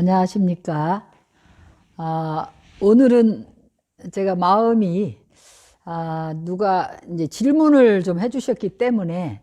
안녕하십니까. 아, 오늘은 제가 마음이 아, 누가 이제 질문을 좀 해주셨기 때문에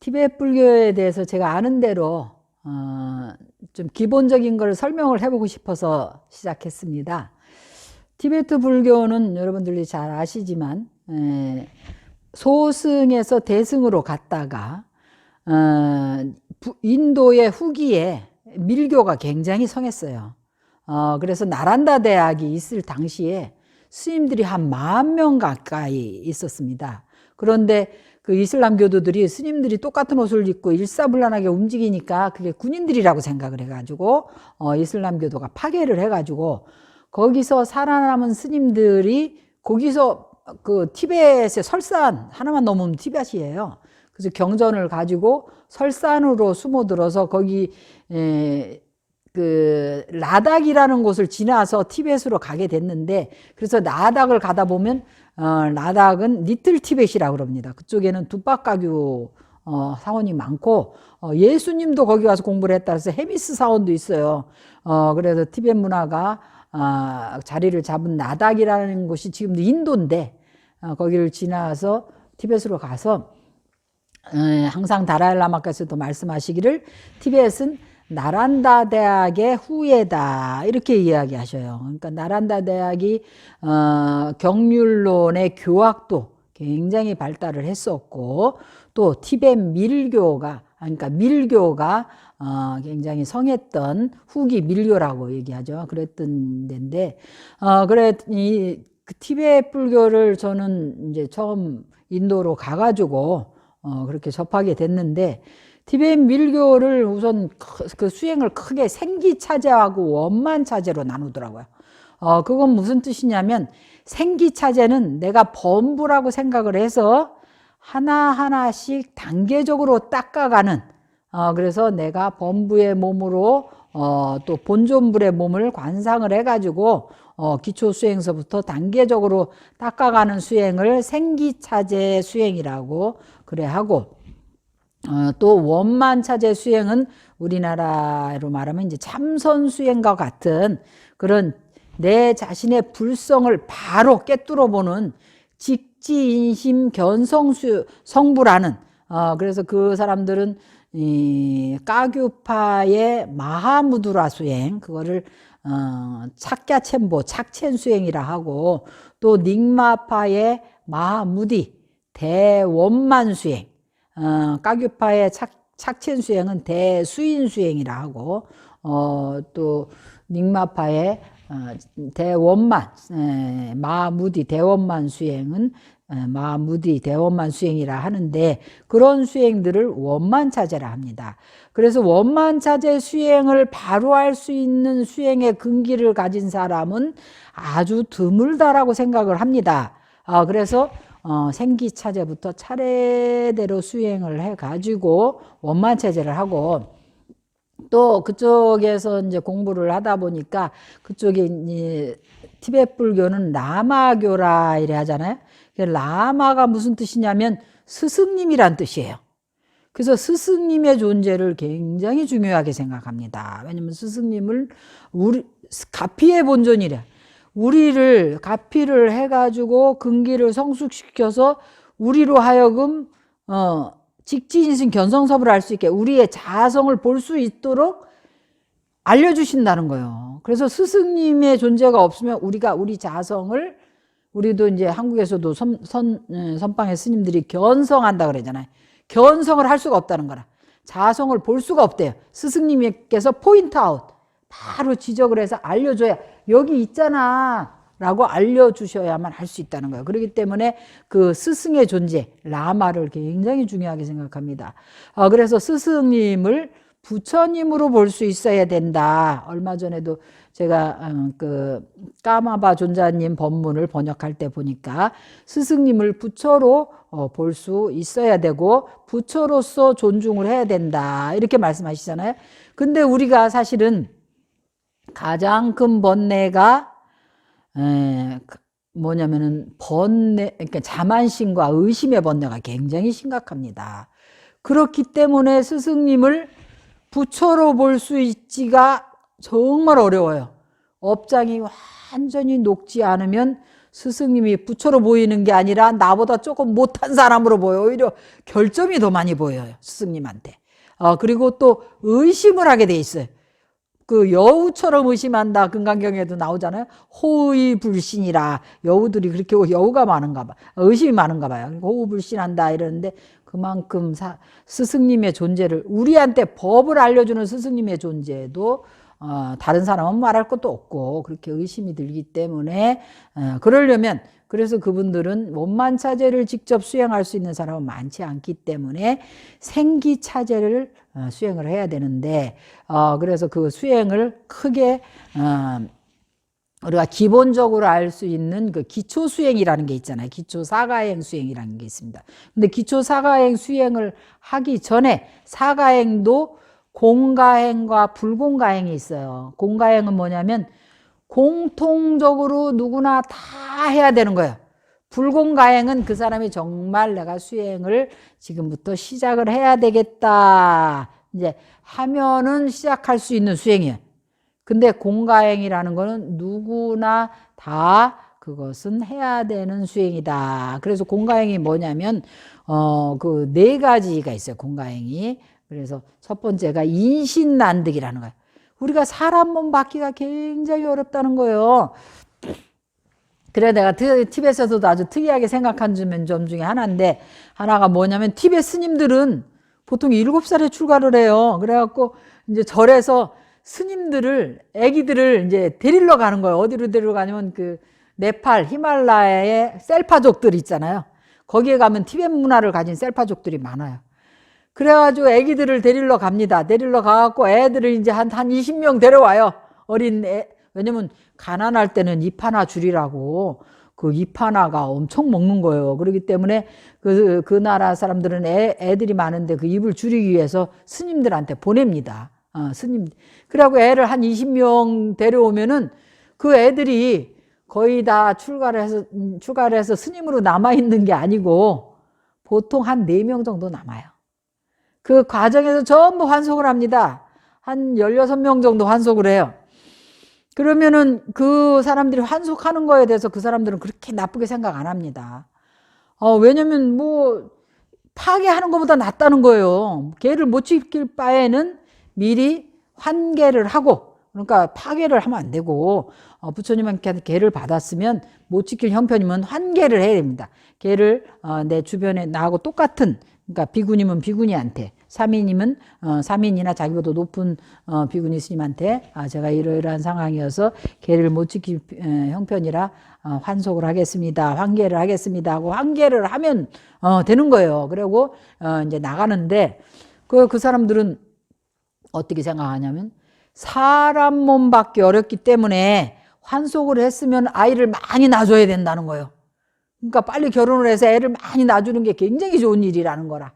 티베트 불교에 대해서 제가 아는 대로 어, 좀 기본적인 걸 설명을 해보고 싶어서 시작했습니다. 티베트 불교는 여러분들이 잘 아시지만 에, 소승에서 대승으로 갔다가 어, 부- 인도의 후기에 밀교가 굉장히 성했어요. 어, 그래서 나란다 대학이 있을 당시에 스님들이 한 만 명 가까이 있었습니다. 그런데 그 이슬람 교도들이 스님들이 똑같은 옷을 입고 일사불란하게 움직이니까 그게 군인들이라고 생각을 해가지고 어, 이슬람 교도가 파괴를 해가지고 거기서 살아남은 스님들이 거기서 그 티벳의 설산 하나만 넘으면 티벳이에요. 그래서 경전을 가지고 설산으로 숨어들어서 거기 에, 그 라닥이라는 곳을 지나서 티벳으로 가게 됐는데 그래서 라닥을 가다 보면 어, 라닥은 리틀 티벳이라고 그럽니다. 그쪽에는 두박가규 어, 사원이 많고 어, 예수님도 거기 가서 공부를 했다 그래서 헤미스 사원도 있어요. 어, 그래서 티벳 문화가 아, 자리를 잡은 라닥이라는 곳이 지금도 인도인데 어, 거기를 지나서 티벳으로 가서 에, 항상 다라일라마께서도 말씀하시기를 티벳은 나란다 대학의 후예다 이렇게 이야기하셔요. 그러니까 나란다 대학이 어, 경률론의 교학도 굉장히 발달을 했었고 또 티벳 밀교가 그러니까 밀교가 어, 굉장히 성했던 후기 밀교라고 얘기하죠. 그랬던 데인데 어, 그래 이그 티베트 불교를 저는 이제 처음 인도로 가가지고 어, 그렇게 접하게 됐는데 티베트 밀교를 우선 크- 그 수행을 크게 생기 차제하고 원만 차제로 나누더라고요. 어, 그건 무슨 뜻이냐면 생기 차제는 내가 범부라고 생각을 해서 하나하나씩 단계적으로 닦아가는 어, 그래서 내가 범부의 몸으로 어, 또 본존불의 몸을 관상을 해가지고 어, 기초 수행서부터 단계적으로 닦아가는 수행을 생기차제 수행이라고 그래 하고 어, 또 원만 차제 수행은 우리나라로 말하면 이제 참선 수행과 같은 그런 내 자신의 불성을 바로 깨뚫어 보는 직지인심 견성수 성부라는 어, 그래서 그 사람들은 이 까규파의 마하무드라 수행 그거를 어, 착갸첸보 착첸 수행이라 하고 또 닉마파의 마하무디 대원만 수행 어, 까규파의 착, 착첸 수행은 대수인 수행이라 하고 어, 또 닉마파의 어, 대원만 에, 마무디 대원만 수행은 에, 마무디 대원만 수행이라 하는데 그런 수행들을 원만 차제라 합니다. 그래서 원만 차제 수행을 바로 할 수 있는 수행의 근기를 가진 사람은 아주 드물다라고 생각을 합니다. 아, 그래서 어, 생기차제부터 차례대로 수행을 해가지고 원만체제를 하고 또 그쪽에서 이제 공부를 하다 보니까 그쪽에 이제 티베트 불교는 라마교라 이래 하잖아요. 그 라마가 무슨 뜻이냐면 스승님이란 뜻이에요. 그래서 스승님의 존재를 굉장히 중요하게 생각합니다. 왜냐면 스승님을 우리 가피의 본존이래. 우리를 가피를 해가지고 근기를 성숙시켜서 우리로 하여금 어 직지인신 견성섭을 할 수 있게 우리의 자성을 볼 수 있도록 알려주신다는 거예요. 그래서 스승님의 존재가 없으면 우리가 우리 자성을 우리도 이제 한국에서도 선, 선, 에, 선방의 스님들이 견성한다 그러잖아요. 견성을 할 수가 없다는 거라. 자성을 볼 수가 없대요. 스승님께서 포인트 아웃. 바로 지적을 해서 알려줘야 여기 있잖아. 라고 알려주셔야만 할 수 있다는 거예요. 그렇기 때문에 그 스승의 존재, 라마를 굉장히 중요하게 생각합니다. 어, 그래서 스승님을 부처님으로 볼 수 있어야 된다. 얼마 전에도 제가 어, 그 까마바 존자님 법문을 번역할 때 보니까 스승님을 부처로 어, 볼수 있어야 되고 부처로서 존중을 해야 된다. 이렇게 말씀하시잖아요. 근데 우리가 사실은 가장 큰 번뇌가 에, 그 뭐냐면은 번뇌, 그러니까 자만심과 의심의 번뇌가 굉장히 심각합니다. 그렇기 때문에 스승님을 부처로 볼 수 있지가 정말 어려워요. 업장이 완전히 녹지 않으면 스승님이 부처로 보이는 게 아니라 나보다 조금 못한 사람으로 보여. 오히려 결점이 더 많이 보여요. 스승님한테. 어, 그리고 또 의심을 하게 돼 있어요. 그 여우처럼 의심한다. 금강경에도 나오잖아요. 호의 불신이라. 여우들이 그렇게 여우가 많은가 봐. 의심이 많은가 봐요. 호의 불신한다 이러는데 그만큼 사, 스승님의 존재를 우리한테 법을 알려주는 스승님의 존재도 어, 다른 사람은 말할 것도 없고 그렇게 의심이 들기 때문에 어, 그러려면 그래서 그분들은 원만 차제를 직접 수행할 수 있는 사람은 많지 않기 때문에 생기 차제를 어, 수행을 해야 되는데 어, 그래서 그 수행을 크게 어, 우리가 기본적으로 알 수 있는 그 기초 수행이라는 게 있잖아요. 기초 사가행 수행이라는 게 있습니다. 근데 기초 사가행 수행을 하기 전에 사가행도 공가행과 불공가행이 있어요. 공가행은 뭐냐면 공통적으로 누구나 다 해야 되는 거예요. 불공가행은 그 사람이 정말 내가 수행을 지금부터 시작을 해야 되겠다. 이제 하면은 시작할 수 있는 수행이에요. 근데 공가행이라는 거는 누구나 다 그것은 해야 되는 수행이다. 그래서 공가행이 뭐냐면 어 그 네 가지가 있어요. 공가행이. 그래서 첫 번째가 인신난득이라는 거예요. 우리가 사람 몸 받기가 굉장히 어렵다는 거예요. 그래 내가 트- 티벳에서도 아주 특이하게 생각한 점- 점 중에 하나인데 하나가 뭐냐면 티벳 스님들은 보통 일곱 살에 출가를 해요. 그래갖고 이제 절에서 스님들을 아기들을 이제 데리러 가는 거예요. 어디로 데리러 가냐면 그 네팔 히말라야의 셀파족들 있잖아요. 거기에 가면 티벳 문화를 가진 셀파족들이 많아요. 그래가지고 애기들을 데리러 갑니다. 데리러 가갖고 애들을 이제 한, 한 20명 데려와요. 어린 애. 왜냐면 가난할 때는 잎 하나 줄이라고 그 잎 하나가 엄청 먹는 거예요. 그렇기 때문에 그, 그 나라 사람들은 애, 애들이 많은데 그 입을 줄이기 위해서 스님들한테 보냅니다. 어, 스님. 그래갖고 애를 한 20명 데려오면은 그 애들이 거의 다 출가를 해서, 음, 출가를 해서 스님으로 남아있는 게 아니고 보통 한 4명 정도 남아요. 그 과정에서 전부 환속을 합니다. 한 16명 정도 환속을 해요. 그러면은 그 사람들이 환속하는 거에 대해서 그 사람들은 그렇게 나쁘게 생각 안 합니다. 어, 왜냐면 뭐 파괴하는 것보다 낫다는 거예요. 개를 못 지킬 바에는 미리 환개를 하고 그러니까 파괴를 하면 안 되고 어, 부처님한테 개를 받았으면 못 지킬 형편이면 환개를 해야 됩니다. 개를 어, 내 주변에 나하고 똑같은 그러니까 비구님은 비구니한테 사민님은 어, 사민이나 자기보다 높은 어, 비구니 스님한테 아, 제가 이러이러한 상황이어서 개를 못 지킬 에, 형편이라 어, 환속을 하겠습니다. 환계를 하겠습니다. 하고 환계를 하면 어, 되는 거예요. 그리고 어, 이제 나가는데 그, 그 사람들은 어떻게 생각하냐면 사람 몸 받기 어렵기 때문에 환속을 했으면 아이를 많이 낳아줘야 된다는 거예요. 그러니까 빨리 결혼을 해서 애를 많이 낳아주는 게 굉장히 좋은 일이라는 거라.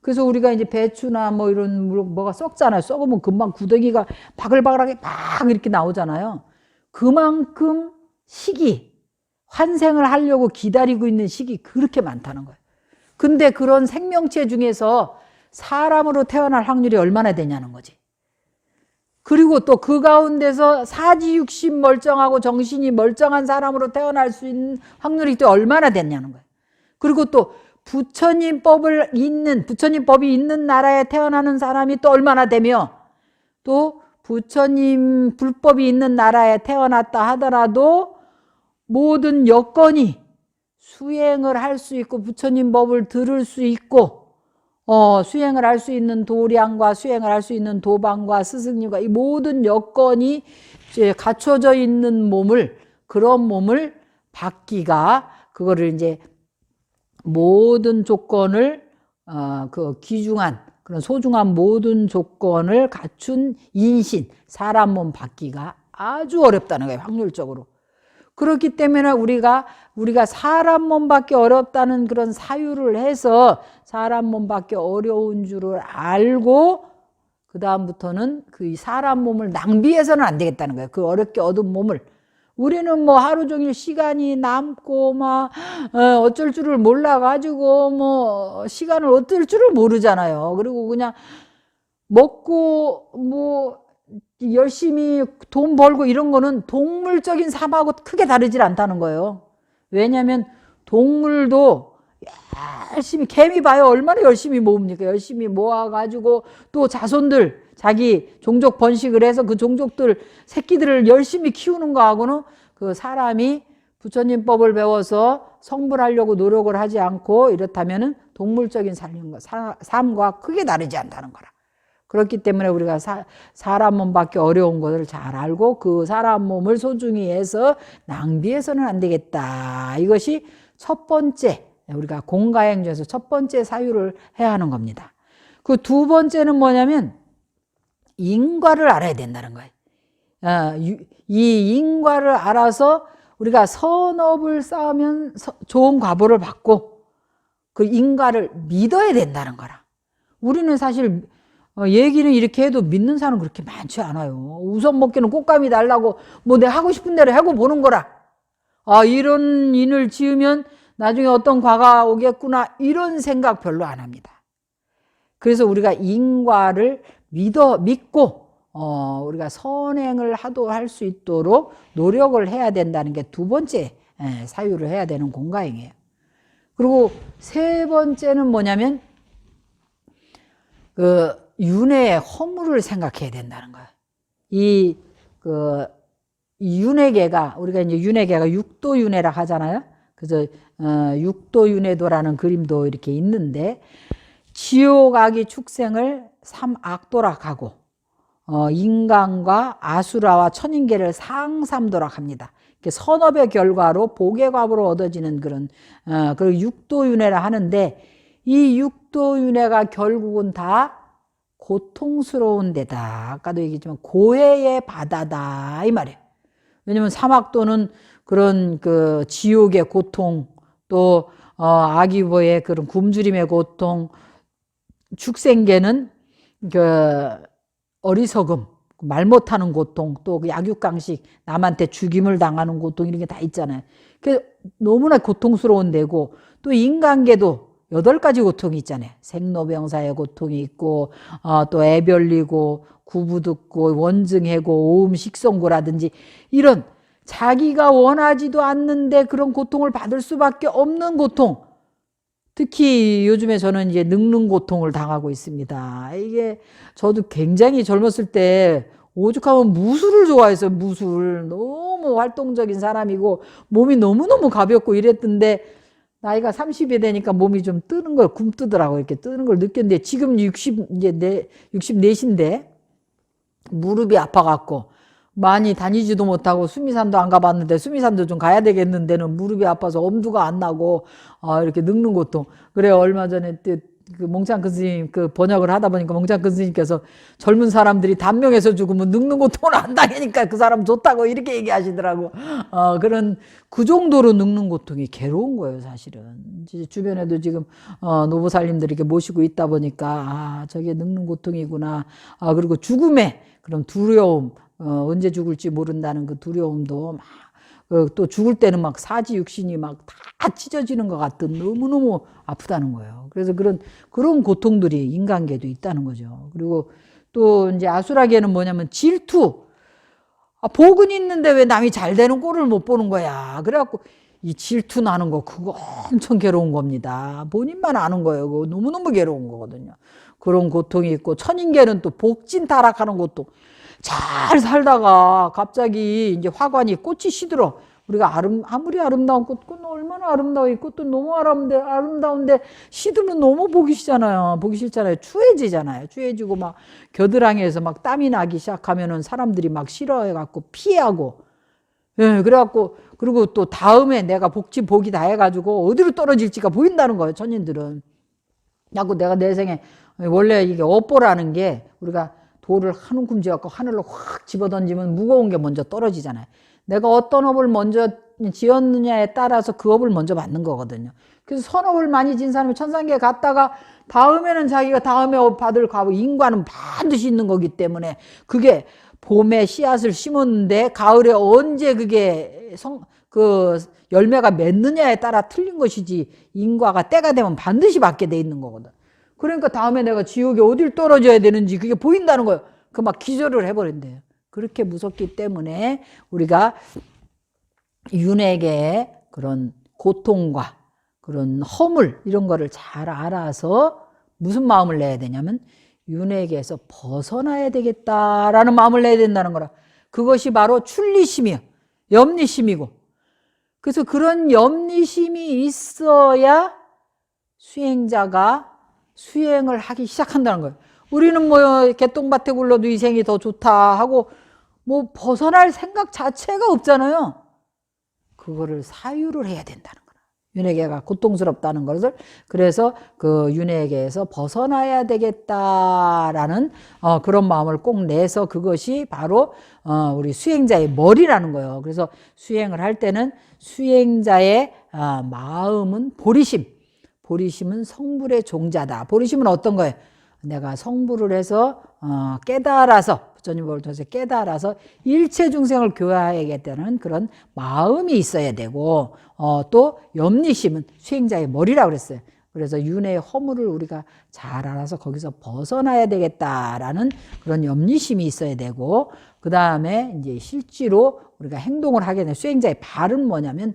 그래서 우리가 이제 배추나 뭐 이런 뭐- 뭐가 썩잖아요. 썩으면 금방 구더기가 바글바글하게 막 이렇게 나오잖아요. 그만큼 시기, 환생을 하려고 기다리고 있는 시기 그렇게 많다는 거예요. 근데 그런 생명체 중에서 사람으로 태어날 확률이 얼마나 되냐는 거지. 그리고 또 그 가운데서 사지육신 멀쩡하고 정신이 멀쩡한 사람으로 태어날 수 있는 확률이 또 얼마나 됐냐는 거예요. 그리고 또 부처님 법을 있는 부처님 법이 있는 나라에 태어나는 사람이 또 얼마나 되며 또 부처님 불법이 있는 나라에 태어났다 하더라도 모든 여건이 수행을 할 수 있고 부처님 법을 들을 수 있고 어, 수행을 할 수 있는 도량과 수행을 할 수 있는 도방과 스승님과 이 모든 여건이 이제 갖춰져 있는 몸을 그런 몸을 받기가 그거를 이제 모든 조건을 어, 그 귀중한 그런 소중한 모든 조건을 갖춘 인신 사람 몸 받기가 아주 어렵다는 거예요 확률적으로. 그렇기 때문에 우리가 우리가 사람 몸 받기 어렵다는 그런 사유를 해서 사람 몸 받기 어려운 줄을 알고 그 다음부터는 그 사람 몸을 낭비해서는 안 되겠다는 거예요. 그 어렵게 얻은 몸을 우리는 뭐 하루 종일 시간이 남고 막 어, 어쩔 줄을 몰라 가지고 뭐 시간을 어떨 줄을 모르잖아요. 그리고 그냥 먹고 뭐 열심히 돈 벌고 이런 거는 동물적인 삶하고 크게 다르질 않다는 거예요. 왜냐하면 동물도 열심히 개미 봐요 얼마나 열심히 모읍니까 열심히 모아가지고 또 자손들 자기 종족 번식을 해서 그 종족들 새끼들을 열심히 키우는 거하고는 그 사람이 부처님 법을 배워서 성불하려고 노력을 하지 않고 이렇다면은 동물적인 삶과, 사- 삶과 크게 다르지 않다는 거라. 그렇기 때문에 우리가 사, 사람 몸 받기 어려운 것을 잘 알고 그 사람 몸을 소중히 해서 낭비해서는 안 되겠다. 이것이 첫 번째, 우리가 공가행 중에서 첫 번째 사유를 해야 하는 겁니다. 그 두 번째는 뭐냐면 인과를 알아야 된다는 거예요. 어, 유- 이 인과를 알아서 우리가 선업을 쌓으면 서- 좋은 과보를 받고 그 인과를 믿어야 된다는 거라. 우리는 사실 어, 얘기는 이렇게 해도 믿는 사람 그렇게 많지 않아요. 우선 먹기는 꽃감이 달라고 뭐 내 하고 싶은 대로 하고 보는 거라. 아, 이런 인을 지으면 나중에 어떤 과가 오겠구나. 이런 생각 별로 안 합니다. 그래서 우리가 인과를 믿어, 믿고, 어, 우리가 선행을 하도 할 수 있도록 노력을 해야 된다는 게 두 번째 예, 사유를 해야 되는 공가행이에요. 그리고 세 번째는 뭐냐면, 그, 윤회의 허물을 생각해야 된다는 거예요. 이, 그, 이 윤회계가, 우리가 이제 윤회계가 육도 윤회라 하잖아요. 그래서, 어, 육도윤회도라는 그림도 이렇게 있는데, 지옥악이 축생을 삼악도락 하고, 어, 인간과 아수라와 천인계를 상삼도락 합니다. 선업의 결과로 복의 과보로 얻어지는 그런, 어, 그 육도윤회라 하는데, 이 육도윤회가 결국은 다 고통스러운 데다. 아까도 얘기했지만 고해의 바다다 이 말이에요. 왜냐면 사막도는 그런 그 지옥의 고통 또 어, 아기보의 그런 굶주림의 고통 축생계는 그 어리석음 말 못하는 고통 또그 약육강식 남한테 죽임을 당하는 고통 이런 게 다 있잖아요. 그 너무나 고통스러운 데고 또 인간계도 여덟 가지 고통이 있잖아요. 생로병사의 고통이 있고 어, 또 애별리고 구부듣고 원증해고 오음 식성고라든지 이런 자기가 원하지도 않는데 그런 고통을 받을 수밖에 없는 고통. 특히 요즘에 저는 이제 늙는 고통을 당하고 있습니다. 이게 저도 굉장히 젊었을 때 오죽하면 무술을 좋아했어요. 무술. 너무 활동적인 사람이고 몸이 너무너무 가볍고 이랬던데 나이가 30이 되니까 몸이 좀 뜨는 걸 굼뜨더라고 이렇게 뜨는 걸 느꼈는데 지금 60 이제 내 64인데 무릎이 아파 갖고 많이 다니지도 못하고 수미산도 안 가봤는데 수미산도 좀 가야 되겠는데는 무릎이 아파서 엄두가 안 나고 아 이렇게 늙는 고통 그래 얼마 전에 또그 몽창 큰 스님 그 번역을 하다 보니까 몽창 큰 스님께서 젊은 사람들이 단명해서 죽으면 늙는 고통을 안 당하니까 그 사람 좋다고 이렇게 얘기하시더라고. 어 그런 그 정도로 늙는 고통이 괴로운 거예요 사실은. 이제 주변에도 지금 어 노보살님들 이렇게 모시고 있다 보니까 아 저게 늙는 고통이구나. 아 그리고 죽음의 그런 두려움 어, 언제 죽을지 모른다는 그 두려움도 막, 어, 또 죽을 때는 막 사지 육신이 막 다 찢어지는 것 같은 너무너무 아프다는 거예요. 그래서 그런, 그런 고통들이 인간계도 있다는 거죠. 그리고 또 이제 아수라계는 뭐냐면 질투. 아, 복은 있는데 왜 남이 잘 되는 꼴을 못 보는 거야. 그래갖고 이 질투 나는 거 그거 엄청 괴로운 겁니다. 본인만 아는 거예요. 그거 너무너무 괴로운 거거든요. 그런 고통이 있고 천인계는 또 복진 타락하는 고통. 잘 살다가 갑자기 이제 화관이 꽃이 시들어. 우리가 아름, 아무리 아름다운 꽃, 꽃은 얼마나 아름다워. 이 꽃도 너무 아름다운데, 아름다운데, 시들면 너무 보기 싫잖아요. 보기 싫잖아요. 추해지잖아요. 추해지고 막 겨드랑이에서 막 땀이 나기 시작하면은 사람들이 막 싫어해갖고 피하고. 예, 그래갖고, 그리고 또 다음에 내가 복지 복이 다 해가지고 어디로 떨어질지가 보인다는 거예요. 천인들은. 자꾸 내가 내 생에 원래 이게 업보라는 게 우리가 돌을 한 움큼 지어갖고 하늘로 확 집어 던지면 무거운 게 먼저 떨어지잖아요. 내가 어떤 업을 먼저 지었느냐에 따라서 그 업을 먼저 받는 거거든요. 그래서 선업을 많이 진 사람이 천상계에 갔다가 다음에는 자기가 다음에 업 받을 과부 인과는 반드시 있는 거기 때문에 그게 봄에 씨앗을 심었는데 가을에 언제 그게 성, 그 열매가 맺느냐에 따라 틀린 것이지 인과가 때가 되면 반드시 받게 돼 있는 거거든. 그러니까 다음에 내가 지옥에 어딜 떨어져야 되는지 그게 보인다는 거예요. 그 막 기절을 해버린대요. 그렇게 무섭기 때문에 우리가 윤회계의 그런 고통과 그런 허물 이런 거를 잘 알아서 무슨 마음을 내야 되냐면 윤회계에서 벗어나야 되겠다라는 마음을 내야 된다는 거라. 그것이 바로 출리심이요. 염리심이고. 그래서 그런 염리심이 있어야 수행자가 수행을 하기 시작한다는 거예요. 우리는 뭐 개똥밭에 굴러도 이 생이 더 좋다 하고 뭐 벗어날 생각 자체가 없잖아요. 그거를 사유를 해야 된다는 거라. 윤회계가 고통스럽다는 것을 그래서 그 윤회계에서 벗어나야 되겠다라는 어, 그런 마음을 꼭 내서 그것이 바로 어, 우리 수행자의 머리라는 거예요. 그래서 수행을 할 때는 수행자의 아, 마음은 보리심, 보리심은 성불의 종자다. 보리심은 어떤 거예요? 내가 성불을 해서 어, 깨달아서 부처님을 통해서 깨달아서 일체 중생을 교화해야겠다는 그런 마음이 있어야 되고 어, 또 염리심은 수행자의 머리라고 그랬어요. 그래서 윤회의 허물을 우리가 잘 알아서 거기서 벗어나야 되겠다라는 그런 염리심이 있어야 되고 그 다음에 이제 실제로 우리가 행동을 하게 되는 수행자의 발은 뭐냐면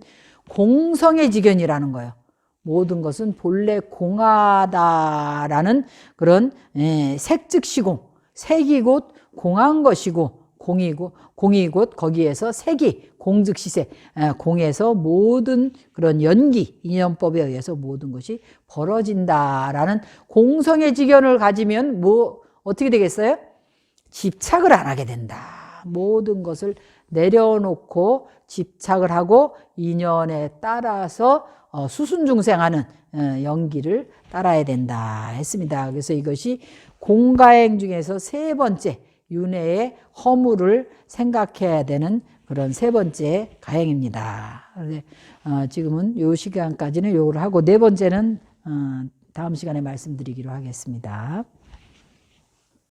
공성의 지견이라는 거예요. 모든 것은 본래 공하다라는 그런 예, 색즉시공 색이 곧 공한 것이고 공이고 공이 곧 거기에서 색이 공즉시색 예, 공에서 모든 그런 연기 인연법에 의해서 모든 것이 벌어진다라는 공성의 지견을 가지면 뭐 어떻게 되겠어요? 집착을 안 하게 된다. 모든 것을 내려놓고 집착을 하고 인연에 따라서 어, 수순중생하는 어, 연기를 따라야 된다 했습니다. 그래서 이것이 공가행 중에서 세 번째 윤회의 허물을 생각해야 되는 그런 세 번째 가행입니다. 어, 지금은 요 시간까지는 요걸 하고 네 번째는 어, 다음 시간에 말씀드리기로 하겠습니다.